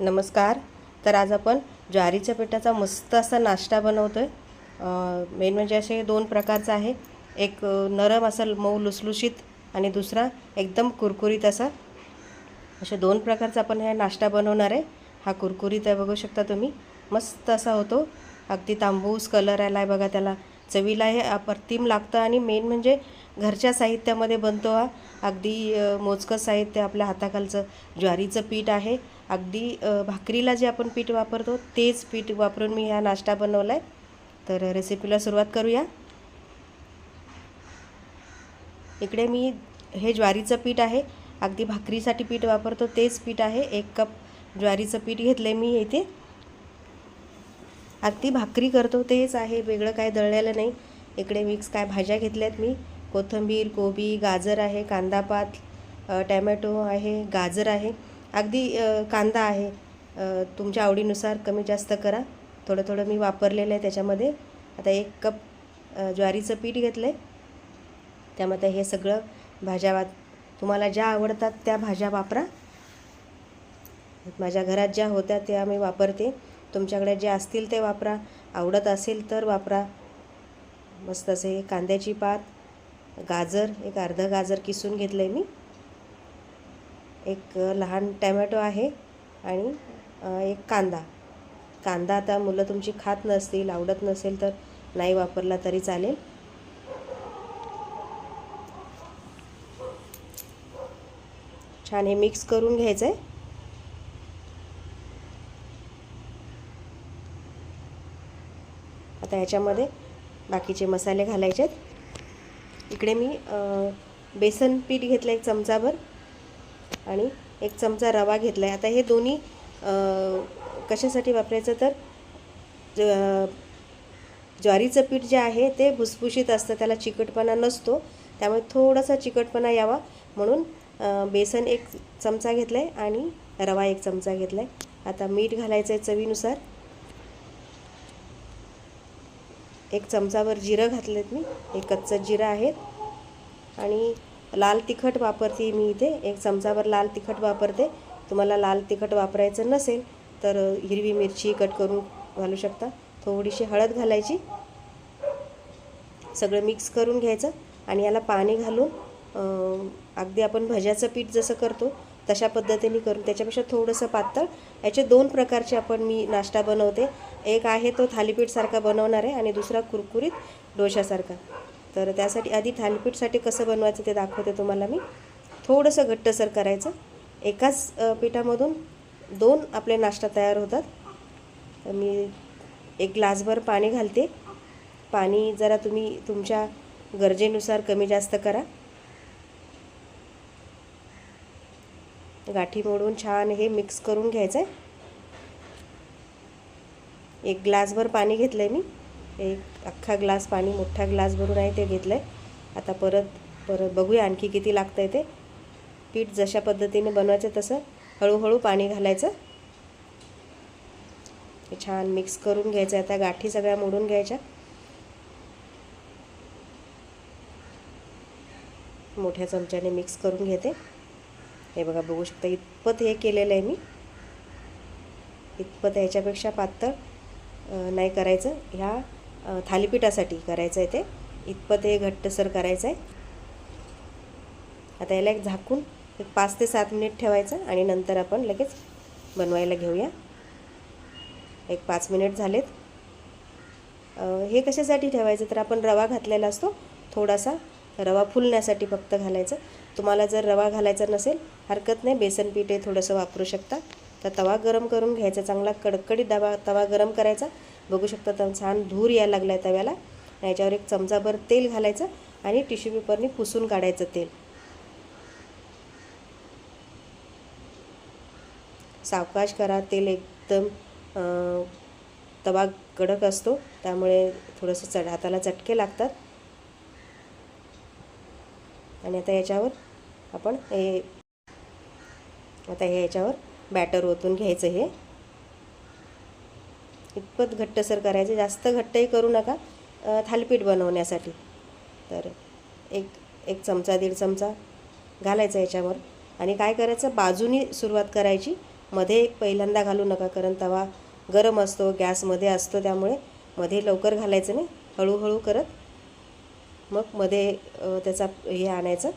नमस्कार. तर आज आपण ज्वारीच्या पिठाचा मस्त असा नाश्ता बनवतो आहे मेन म्हणजे असे दोन प्रकारचा आहे. एक नरम असा मऊ लुसलुशीत आणि दुसरा एकदम कुरकुरीत असा. असे दोन प्रकारचा आपण हा नाश्ता बनवणार आहे. हा कुरकुरीत आहे बघू शकता तुम्ही. मस्त असा होतो. अगदी तांबूस कलर आला आहे बघा त्याला. चवीला हे अप्रतिम लागतं आणि मेन म्हणजे घरच्या साहित्यामध्ये बनतो हा. अगदी मोजकं साहित्य आपल्या हाताखालचं ज्वारीचं पीठ आहे. अगदी भाकरीला जे आपण पीठ वापरतो तेच पीठ वापरून मी हा नाश्ता बनवला आहे तर रेसिपीला सुरुवात करूया. इकडे मी हे ज्वारीचं पीठ आहे. अगदी भाकरीसाठी पीठ वापरतो तेच पीठ आहे. एक कप ज्वारीचं पीठ घेतलं आहे मी इथे. अगदी भाकरी करतो तेच आहे. वेगळं काय दळलेलं नाही. इकडे मिक्स काय भाज्या घेतल्यात मी. कोथिंबीर कोबी गाजर आहे कांदापात टॅमॅटो आहे गाजर आहे. अगदी कांदा आहे. तुमच्या आवडीनुसार कमी जास्त करा. थोडं थोडं मी वापरलेलं आहे त्याच्यामध्ये. आता एक कप ज्वारीचं पीठ घेतलं आहे त्यामध्ये हे सगळं भाज्या वा तुम्हाला ज्या आवडतात त्या भाज्या वापरा. माझ्या घरात ज्या होत्या त्या मी वापरते. तुमच्याकडे जे असतील ते वापरा. आवडत असेल तर वापरा. मस्त असे कांद्याची पात गाजर एक अर्धं गाजर किसून घेतलं आहे मी. एक लहान टॅमॅटो आहे आणि एक कांदा. कांदा आता मुलं तुमची खात नसतील आवडत नसेल तर नाही वापरला तरी चालेल. छान हे मिक्स करून घ्यायचं आहे आता ह्याच्यामध्ये बाकीचे मसाले घालायचे आहेत इकडे मी बेसन पीठ घेतलं एक चमचाभर. आणि एक चमचा रवा घेतला आहे आता हे दोन्ही कशासाठी वापरायचं तर ज- ज्वारीचं पीठ जे आहे ते भुसभुशीत असतं त्याला चिकटपणा नसतो त्यामुळे थोडासा चिकटपणा यावा. म्हणून बेसन एक चमचा घेतला आहे आणि रवा एक चमचा घेतला आहे आता मीठ घालायचं आहे चवीनुसार. एक चमचावर जिरं घातलेत मी. एक कच्चं जिरं आहेत. आणि लाल तिखट वापरते मी इथे. एक चमचाभर लाल तिखट वापरते. तुम्हाला लाल तिखट वापरायचं नसेल तर हिरवी मिरची कट करून घालू शकता. थोडीशी हळद घालायची. सगळं मिक्स करून घ्यायचं आणि याला पाणी घालून अगदी आपण भज्याचं पीठ जसं करतो तशा पद्धतीने करून त्याच्यापेक्षा थोडंसं पातळ. याचे दोन प्रकारचे आपण मी नाश्ता बनवते. एक आहे तो थालीपीठसारखा बनवणार आहे आणि दुसरा कुरकुरीत डोशासारखा. तर त्यासाठी आधी थालीपीठसाठी कसं बनवायचं ते दाखवते तुम्हाला मी. थोडंसं घट्टसर करायचं. एकाच पिठामधून दोन आपले नाश्ता तयार होतात. तर मी एक ग्लासभर पाणी घालते. पाणी जरा तुम्ही तुमच्या गरजेनुसार कमी जास्त करा. गाठी मोडून छान हे मिक्स करून घ्यायचं आहे एक ग्लासभर पाणी घेतलं आहे मी. एक अख्खा ग्लास पाणी मोठा ग्लास भरून आहे ते घेतलं आहे आता परत परत बघूया आणखी किती लागतं आहे ते. पीठ जशा पद्धतीने बनवायचं तसं हळूहळू पाणी घालायचं. हे छान मिक्स करून घ्यायचं आता गाठी सगळ्या मोडून घ्यायच्या. मोठ्या चमच्याने मिक्स करून घेते. हे बघा बघू शकता इतपत हे केलेलं आहे मी. इतपत ह्याच्यापेक्षा पातळ नाही करायचं. ह्या थालीपीठासाठी करायचं आहे ते. इतपत हे घट्टसर करायचं आहे आता याला एक झाकून एक पाच ते सात मिनिट ठेवायचं आणि नंतर आपण लगेच बनवायला घेऊया. एक पाच मिनिट झालेत. हे कशासाठी ठेवायचं? तर आपण रवा घातलेला असतो. थोडासा रवा फुलण्यासाठी फक्त घालायचं. तुम्हाला जर रवा घालायचा नसेल हरकत नाही. बेसन पीठ हे थोडंसं वापरू शकता. तर तवा गरम करून घ्यायचा चांगला कडकडीत दवा तवा गरम करायचा. बघू शकता तर छान धूर यायला लागला आहे तव्याला याच्यावर एक चमचाभर तेल घालायचं आणि टिश्यू पेपरने पुसून काढायचं तेल. सावकाश करा तेल एकदम तवा कडक असतो. त्यामुळे थोडंसं चढ हाताला चटके लागतात. आणि आता याच्यावर आपण हे आता हे याच्यावर बॅटर ओतून घ्यायचं हे. इतपत घट्टसर करायचं जास्त घट्टही करू नका थालपीठ थालीपीठ बनवण्यासाठी. तर एक एक चमचा दीड चमचा घालायचा याच्यावर. आणि काय करायचं बाजूनी सुरुवात करायची. मध्ये पहिल्यांदा घालू नका कारण तवा गरम असतो गॅसमध्ये असतो त्यामुळे मध्ये लवकर घालायचं नाही. हळूहळू करत मग मध्ये त्याचा हे आणायचं.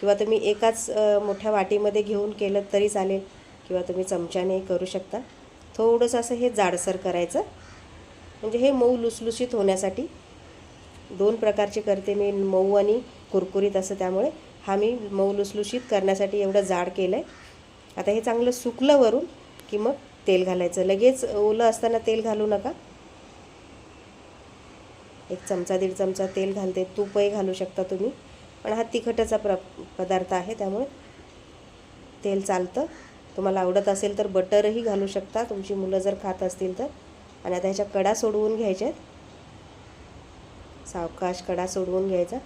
किंवा तुम्ही एकाच मोठ्या वाटीमध्ये घेऊन केलं तरी चालेल. किंवा तुम्ही चमच्याने करू शकता. थोडंसं असं हे जाडसर करायचं. म्हणजे हे मऊ लुसलुसीत होण्यासाठी दोन प्रकारचे करते मी मऊ आणि कुरकुरीत असं त्यामुळे. हा मी मऊ लुसलुशीत करण्यासाठी एवढं जाड केलं आहे आता हे चांगलं सुकलं वरून की मग तेल घालायचं. लगेच ओलं असताना तेल घालू नका. एक चमचा दीड चमचा तेल घालते. तूपही घालू शकता तुम्ही. पण हा तिखटाचा प्र पदार्थ आहे त्यामुळे तेल चालतं. तुम्हाला आवडत असेल तर बटरही घालू शकता. तुमची मुलं जर खात असतील तर. आणि आता ह्याच्या कडा सोडवून घ्यायच्या आहेत. सावकाश कडा सोडवून घ्यायचा.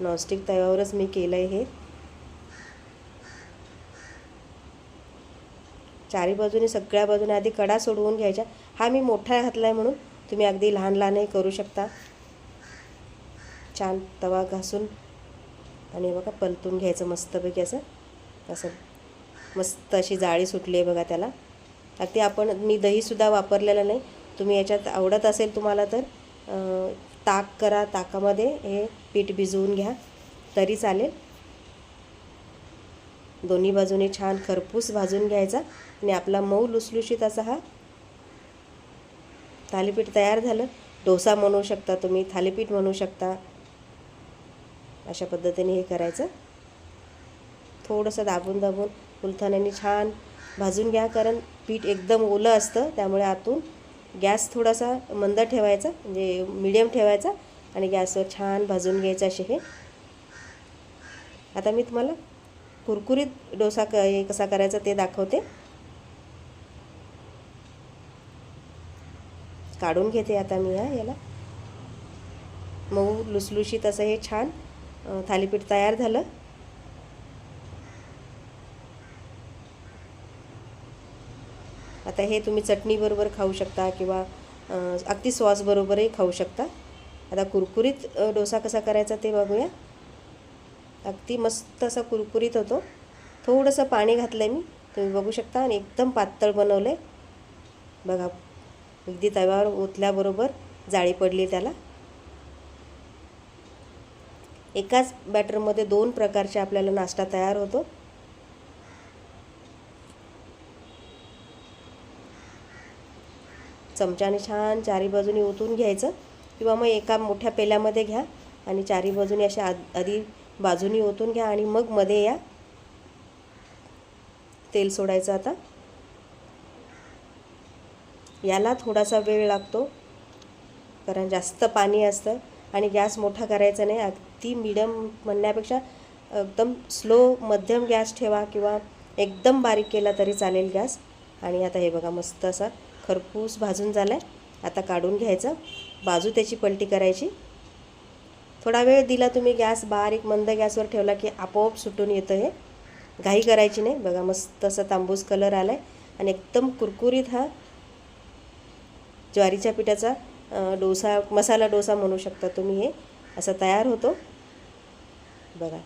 नॉनस्टिक तव्यावरच मी केलं आहे हे. चारी बाजूने सगळ्या बाजूने आधी कडा सोडवून घ्यायच्या हा मी मोठा घातला आहे म्हणून तुम्ही अगदी लहान लहानही करू शकता. छान तवा घासून. आणि बघा पलतून घ्यायचं मस्तपैकी असं. असं मस्त अशी जाळी सुटली आहे बघा त्याला. अगदी आपण मी दहीसुद्धा वापरलेलं नाही. तुम्ही याच्यात आवडत असेल तुम्हाला तर ताक करा ताकामध्ये हे पीठ भिजवून घ्या तरी चालेल. दोन्ही बाजूने छान खरपूस भाजून घ्यायचा आणि आपला मऊ लुसलुशीत असा हा थालीपीठ तयार झालं. डोसा म्हणू शकता तुम्ही थालीपीठ म्हणू शकता. अशा पद्धतीने हे करायचं. थोडंसं दाबून दाबून उलथाण्याने छान भाजून घ्या कारण पीठ एकदम ओलं असतं त्यामुळे आतून गॅस थोडासा मंद ठेवायचा म्हणजे मिडियम ठेवायचा आणि गॅसवर छान भाजून घ्यायचं असे हे. आता मी तुम्हाला कुरकुरीत डोसा क हे कसा करायचा ते दाखवते. काढून घेते आता मी हा याला. मऊ लुसलुशीत असं हे छान थालीपीठ तयार झालं. आता हे तुम्ही चटणीबरोबर खाऊ शकता किंवा अगदी सॉसबरोबरही खाऊ शकता. आता कुरकुरीत डोसा कसा करायचा ते बघूया. अगदी मस्त असा कुरकुरीत होतो. थोडंसं पाणी घातलं आहे मी. तुम्ही बघू शकता आणि एकदम पातळ बनवलं आहे बघा अगदी तव्यावर ओतल्याबरोबर जाळी पडली त्याला. एकाच बॅटरमध्ये दोन प्रकारचे आपल्याला नाश्ता तयार होतो. चमच्याने छान चारी बाजूनी ओतून घ्यायचं. किंवा मग एका मोठ्या पेल्यामध्ये घ्या आणि चारी बाजूने अशा आधी बाजूनी ओतून घ्या आणि मग मध्ये या. तेल सोडायचं आता. याला थोडासा वेळ लागतो कारण जास्त पाणी असतं आणि गॅस मोठा करायचा नाही. अगदी मिडियम म्हणण्यापेक्षा एकदम स्लो मध्यम गॅस ठेवा किंवा एकदम बारीक केला तरी चालेल गॅस. आणि आता हे बघा मस्त असा खरपूस भाजून झाला आहे आता काढून घ्यायचं. बाजू त्याची पलटी करायची. थोडा वेळ दिला तुम्ही गॅस बारीक मंद गॅसवर ठेवला की आपोआप सुटून येतं हे. घाई करायची नाही. बघा मस्त असा तांबूस कलर आला आहे आणि एकदम कुरकुरीत हा ज्वारीच्या पिठाचा डोसा मसाला डोसा म्हणू शकता तुम्ही हे. असा तयार होतो. बघा.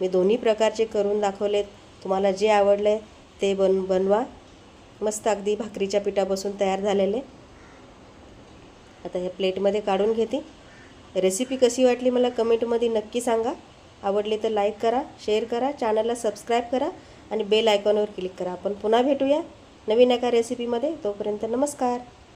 मी दोन्ही प्रकारचे करून दाखवलेत. तुम्हाला जे आवडलं आहे ते बन बनवा. मस्त अगदी भाकरीच्या पिठापासून तयार झालेले. आता हे प्लेटमध्ये काढून घेते. रेसिपी कशी वाटली मला कमेंटमध्ये नक्की सांगा. आवडली तर लाईक करा शेअर करा चॅनलला सबस्क्राईब करा आणि बेल आयकॉनवर क्लिक करा. आपण पुन्हा भेटूया नवीन एका रेसिपीमध्ये. तोपर्यंत नमस्कार.